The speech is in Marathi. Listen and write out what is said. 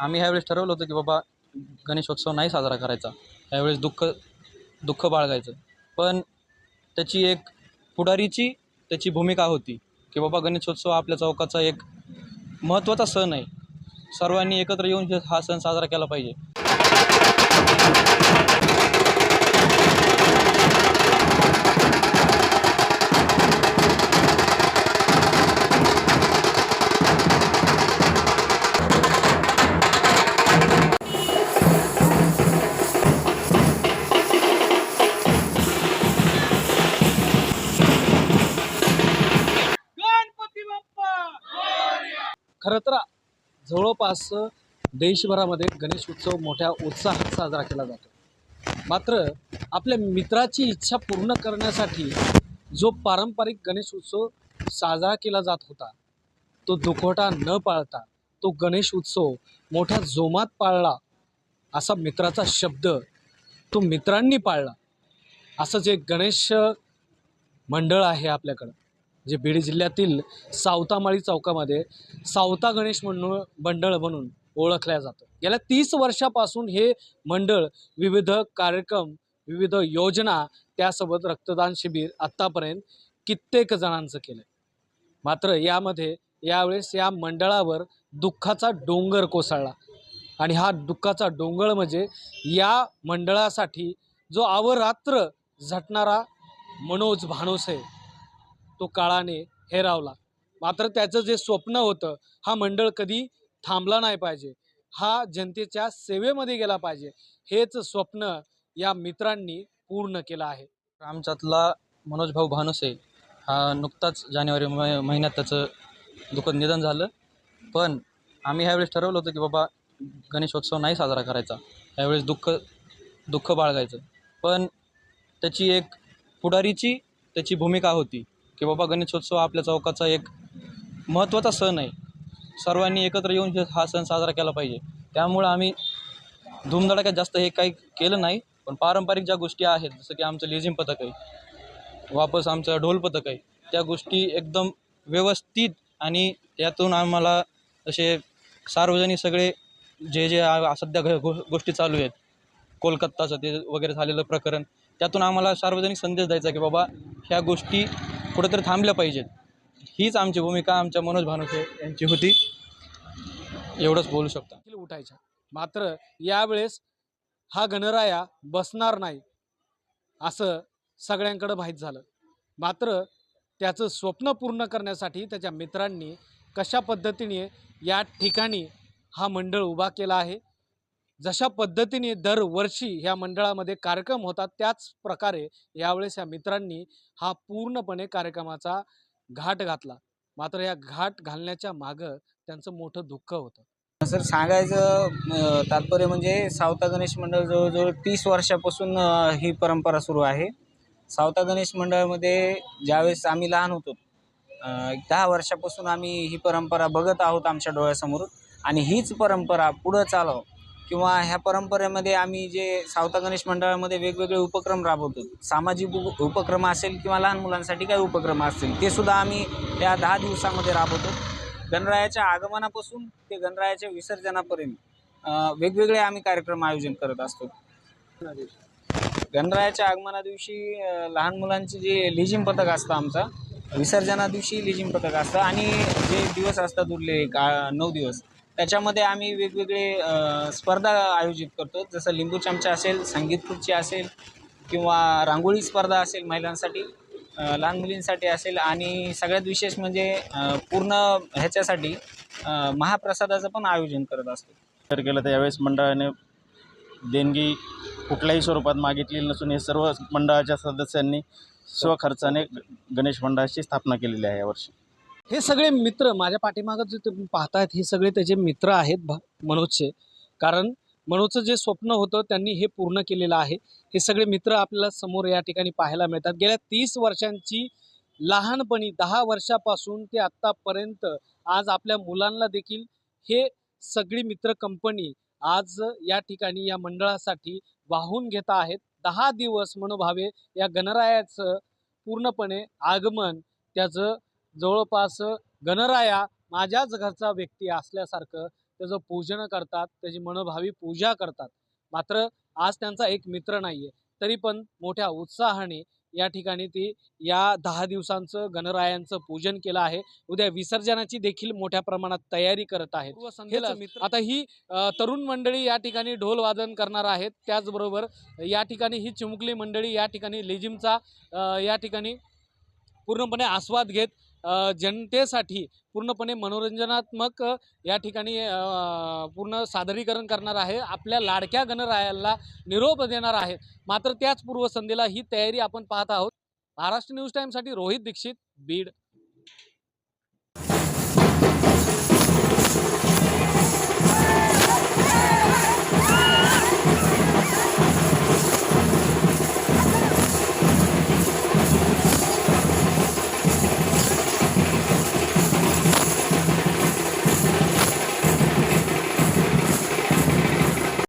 आम्ही ह्यावेळेस ठरवलं होतं की बाबा गणेशोत्सव नाही साजरा करायचा. ह्यावेळेस दुःख दुःख बाळगायचं. पण त्याची एक पुढारीची त्याची भूमिका होती की बाबा गणेशोत्सव आपल्या चौकाचा एक महत्त्वाचा सण आहे. सर्वांनी एकत्र येऊन हा सण साजरा केला पाहिजे. खरं जवळपास देशभरामध्ये गणेश उत्सव मोठ्या उत्साहात साजरा केला जातो. मात्र आपल्या मित्राची इच्छा पूर्ण करण्यासाठी जो पारंपरिक गणेश उत्सव साजरा केला जात होता तो दुखवटा न पाळता तो गणेश उत्सव मोठ्या जोमात पाळला असा मित्राचा शब्द तो मित्रांनी पाळला. असं जे गणेश मंडळ आहे आपल्याकडं. जे बीड जिल्ह्यातील सावतामाळी चौकामध्ये सावता गणेश मंडळ मंडळ म्हणून ओळखल्या जातं. गेल्या तीस वर्षापासून हे मंडळ विविध कार्यक्रम विविध योजना त्यासोबत रक्तदान शिबिर आत्तापर्यंत कित्येक जणांचं केलं मात्र यामध्ये यावेळेस या मंडळावर दुःखाचा डोंगर कोसळला. आणि हा दुःखाचा डोंगर म्हणजे या मंडळासाठी जो अवरात्र झटणारा मनोज भानोसे तो काळाने हेरावला. मात्र त्याचं जे स्वप्न होतं हा मंडळ कधी थांबला नाही पाहिजे. हा जनतेच्या सेवेमध्ये गेला पाहिजे. हेच स्वप्न या मित्रांनी पूर्ण केलं आहे. आमच्यातला मनोज भाऊ भानुसे हा नुकताच जानेवारी म महिन्यात त्याचं दुःखद निधन झालं. पण आम्ही ह्यावेळेस ठरवलं होतं की बाबा गणेशोत्सव नाही साजरा करायचा. ह्यावेळेस दुःख दुःख बाळगायचं. पण त्याची एक पुढारीची त्याची भूमिका होती. की बाबा गणेशोत्सव आपल्या चौकाचा एक महत्त्वाचा सण आहे. सर्वांनी एकत्र येऊन हे- हा सण साजरा केला पाहिजे. त्यामुळं आम्ही धूमधडाक्यात जास्त हे काही केलं नाही पण पारंपरिक ज्या गोष्टी आहेत जसं की आमचं लेझिम पथक आहे वापस आमचं ढोल पथक आहे त्या गोष्टी एकदम व्यवस्थित आणि त्यातून आम्हाला असे सार्वजनिक सगळे जे जे सध्या घ गो गोष्टी चालू आहेत कोलकाताचं ते वगैरे झालेलं प्रकरण त्यातून आम्हाला सार्वजनिक संदेश द्यायचा की बाबा ह्या गोष्टी कुठंतरी थांबल्या पाहिजेत हीच आमची भूमिका आमच्या मनोज भानुसे यांची होती. एवढंच बोलू शकता. उठायच्या. मात्र यावेळेस हा गणराया बसणार नाही असं सगळ्यांकडं माहीत झालं. मात्र त्याचं स्वप्न पूर्ण करण्यासाठी त्याच्या मित्रांनी कशा पद्धतीने या ठिकाणी हा मंडळ उभा केला आहे जशा पद्धतीने दरवर्षी ह्या मंडळामध्ये कार्यक्रम होतात त्याच प्रकारे यावेळेस या मित्रांनी हा पूर्णपणे कार्यक्रमाचा घाट घातला. मात्र या घाट घालण्याच्या मागं त्यांचं मोठं दुःख होतं. सर सांगायचं तात्पर्य म्हणजे सावता गणेश मंडळ जवळजवळ तीस वर्षापासून ही परंपरा सुरू आहे. सावता गणेश मंडळामध्ये ज्यावेळेस आम्ही लहान होतो दहा वर्षापासून आम्ही ही परंपरा बघत आहोत आमच्या डोळ्यासमोर आणि हीच परंपरा पुढं चालव. किंवा ह्या परंपरेमध्ये आम्ही जे सावता गणेश मंडळामध्ये वेगवेगळे उपक्रम राबवतो. सामाजिक उप उपक्रम असेल किंवा लहान मुलांसाठी काही उपक्रम असतील ते सुद्धा आम्ही या दहा दिवसामध्ये राबवतो. गणरायाच्या आगमनापासून ते गणरायाच्या विसर्जनापर्यंत वेगवेगळे आम्ही कार्यक्रम आयोजन करत असतो. गणरायाच्या आगमना दिवशी लहान मुलांचे जे लिजिम पथक असतं आमचा विसर्जना दिवशी लिजिम पथक असतं. आणि जे दिवस असतात उरले का नऊ दिवस त्याच्यामध्ये आम्ही वेगवेगळे स्पर्धा आयोजित करतो. जसं लिंबू चमचा असेल संगीत खुर्ची असेल किंवा रांगोळी स्पर्धा असेल महिलांसाठी लहान मुलींसाठी असेल आणि सगळ्यात विशेष म्हणजे पूर्ण ह्याच्यासाठी महाप्रसादाचं पण आयोजन करत असतो. तर केलं तर यावेळेस मंडळाने देणगी कुठल्याही स्वरूपात मागितलेली नसून हे सर्व मंडळाच्या सदस्यांनी स्वखर्चाने गणेश मंडळाची स्थापना केलेली आहे यावर्षी. हे सगळे मित्र माझ्या पाठीमागं जे तुम्ही पाहतायत हे सगळे त्याचे मित्र आहेत भा मनोजचे. कारण मनोजचं जे स्वप्न होतं त्यांनी हे पूर्ण केलेलं आहे. हे सगळे मित्र आपल्याला समोर या ठिकाणी पाहायला मिळतात. गेल्या तीस वर्षांची लहानपणी दहा वर्षापासून ते आत्तापर्यंत आज आपल्या मुलांना देखील हे सगळी मित्र कंपनी आज या ठिकाणी या मंडळासाठी वाहून घेत आहेत. दहा दिवस मनोभावे या गणरायाचं पूर्णपणे आगमन त्याचं जवळपास गणराया माझ्याच घरचा व्यक्ती असल्यासारखं त्याचं पूजन करतात त्याची मनोभावी पूजा करतात. मात्र आज त्यांचा एक मित्र नाही आहे तरी पण मोठ्या उत्साहाने या ठिकाणी ती या दहा दिवसांचं गणरायांचं पूजन केलं आहे. उद्या विसर्जनाची देखील मोठ्या प्रमाणात तयारी करत आहेत. आता ही तरुण मंडळी या ठिकाणी ढोल वादन करणार आहेत. त्याचबरोबर या ठिकाणी ही चिमुकली मंडळी या ठिकाणी लेझिमचा या ठिकाणी पूर्णपणे आस्वाद घेत जनतेसाठी पूर्णपणे मनोरंजनात्मक या ठिकाणी पूर्ण सादरीकरण करणार आहे. आपल्या लाडक्या गणरायाला निरोप देणार आहे. मात्र त्याच पूर्वसंध्येला ही तयारी आपण पाहत आहोत. महाराष्ट्र न्यूज टाईमसाठी रोहित दीक्षित बीड.